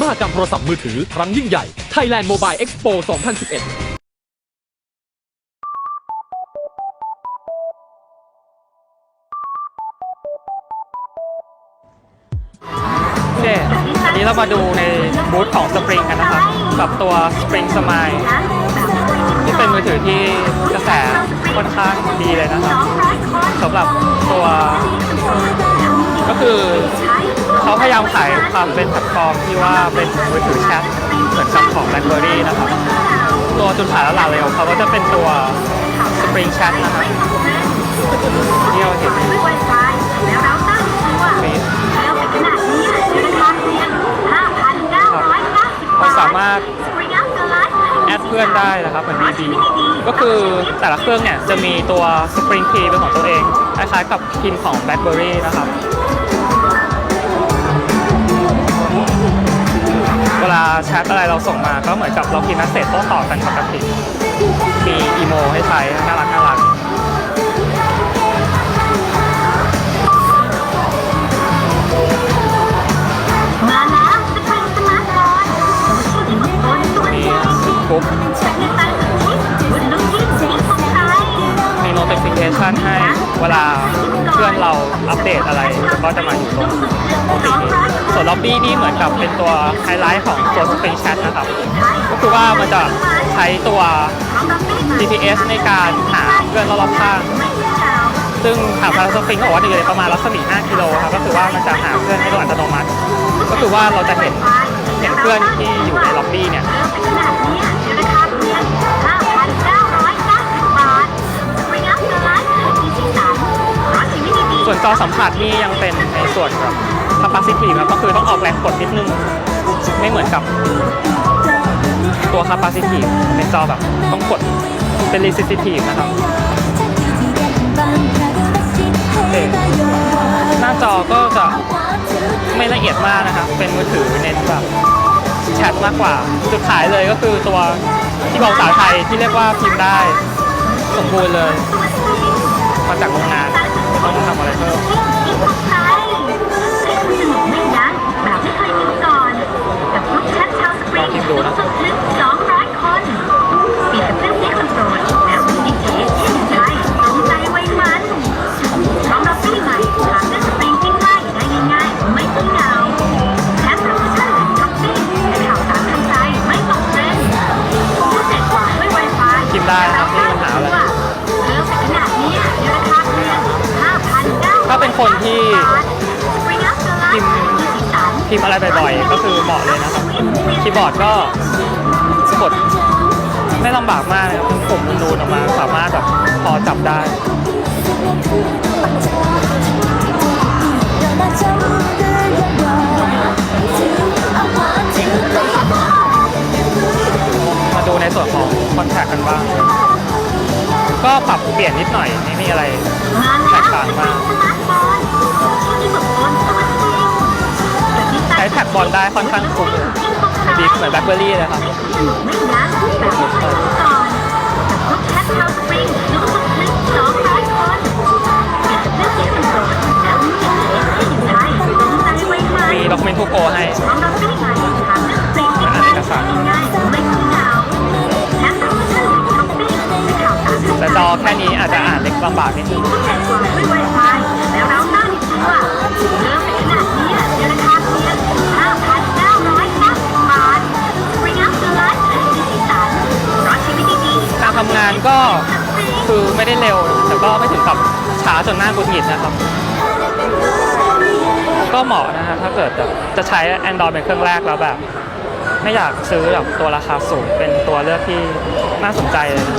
มหกรรมโทรศัพท์มือถือครั้งยิ่งใหญ่ Thailand Mobile Expo 2011โอเคอันนี้เรามาดูในบูธของ Spring กันนะครับ กับตัว Spring Smile ที่เป็นมือถือที่กระแสค่อนข้างดีเลยนะครับสำหรับตัว ก็คือ เขาพยายามขายความเป็นแพลตฟอร์มที่ว่าเป็นมือถือแชทเหมือนกับของ BlackBerry นะครับ ตัวจุดขายหลักๆเลยของเขาก็จะเป็นตัว Spring Chat นะครับที่เราเห็นในฟีดมันสามารถแอดเพื่อนได้นะครับเหมือน BB ก็คือแต่ละเครื่องเนี่ยจะมีตัว Spring Key เป็นของตัวเองคล้ายๆกับพินของ BlackBerry นะครับ ลาแชทอะไรเราส่งมาก็เหมือนกับเราพิมพ์นัสเซจโต้ตอบกันปกติมีอีโมให้ใช้น่ารักน่ารักมาแล้วสปริงสมาร์ทโฟนที่มีบนตัวมีจริงกรุ๊ปใช้ในตาสุดที่บนลูกที่สีของไทยมี notification ให้ เวลาเพื่อนเราอัปเดตอะไรก็จะมาอยู่ตรงปีนี้ส่วนล็อบบี้นี่เหมือนกับเป็นตัวไฮไลท์ของตัว Spring Chat นะครับก็คือว่ามันจะใช้ตัว GPS ในการหาเพื่อนรอบๆข้าง ซึ่งทาพาราสปริงก็บอกว่าอยู่ในประมาณรัศมี 5 กิโลครับก็คือว่ามันจะหาเพื่อนให้โดยอัตโนมัติ ก็คือว่าเราจะเห็นเห็นเพื่อนที่อยู่ในล็อบบี้เนี่ย อสัมผัสนี่ยังเป็นในส่วนแบบ capacitive ครับก็คือต้องออกแรงกดนิดนึง ไม่เหมือนกับ ตัว capacitive เป็นจอแบบต้องกดเป็น resistive นะครับเอ่อหน้าจอก็จะไม่ละเอียดมากนะครับ เป็นมือถือเน้นแบบแชทมากกว่า จุดขายเลยก็คือตัวที่บอกภาษาไทยที่เรียกว่าพิมพ์ได้สมบูรณ์เลย ได้นะครับไม่มีปัญหาอะไรเพิ่มขนาดนี้ในราคาเพียง5,900ถ้าเป็นคนที่พิมพ์พิมพ์อะไรบ่อยๆ ก็คือเหมาะเลยนะครับ คีย์บอร์ดก็กดไม่ลำบากมากนะครับเป็นปุ่มนูนๆออกมาสามารถแบบพอจับได้ ในส่วนของคอนแทคกันบ้าง ก็ปรับเปลี่ยนนิดหน่อยไม่มีอะไรแตกต่างมากใช้แท็กบอลได้ค่อนข้างคุ้มดีเหมือนแบล็คเบอร์รี่เลยครับ จอแค่นี้อาจจะอ่านเล็กลำบากนิดนึงการทำงานก็คือไม่ได้เร็ว แต่ก็ไม่ถึงกับช้าจนหน้ากุดหงิดนะครับ ก็เหมาะนะครับถ้าเกิดแบบจะใช้ Android เป็นเครื่องแรกแล้วแบบ ไม่อยากซื้อแบบตัวราคาสูงเป็นตัวเลือกที่น่าสนใจเลยนะ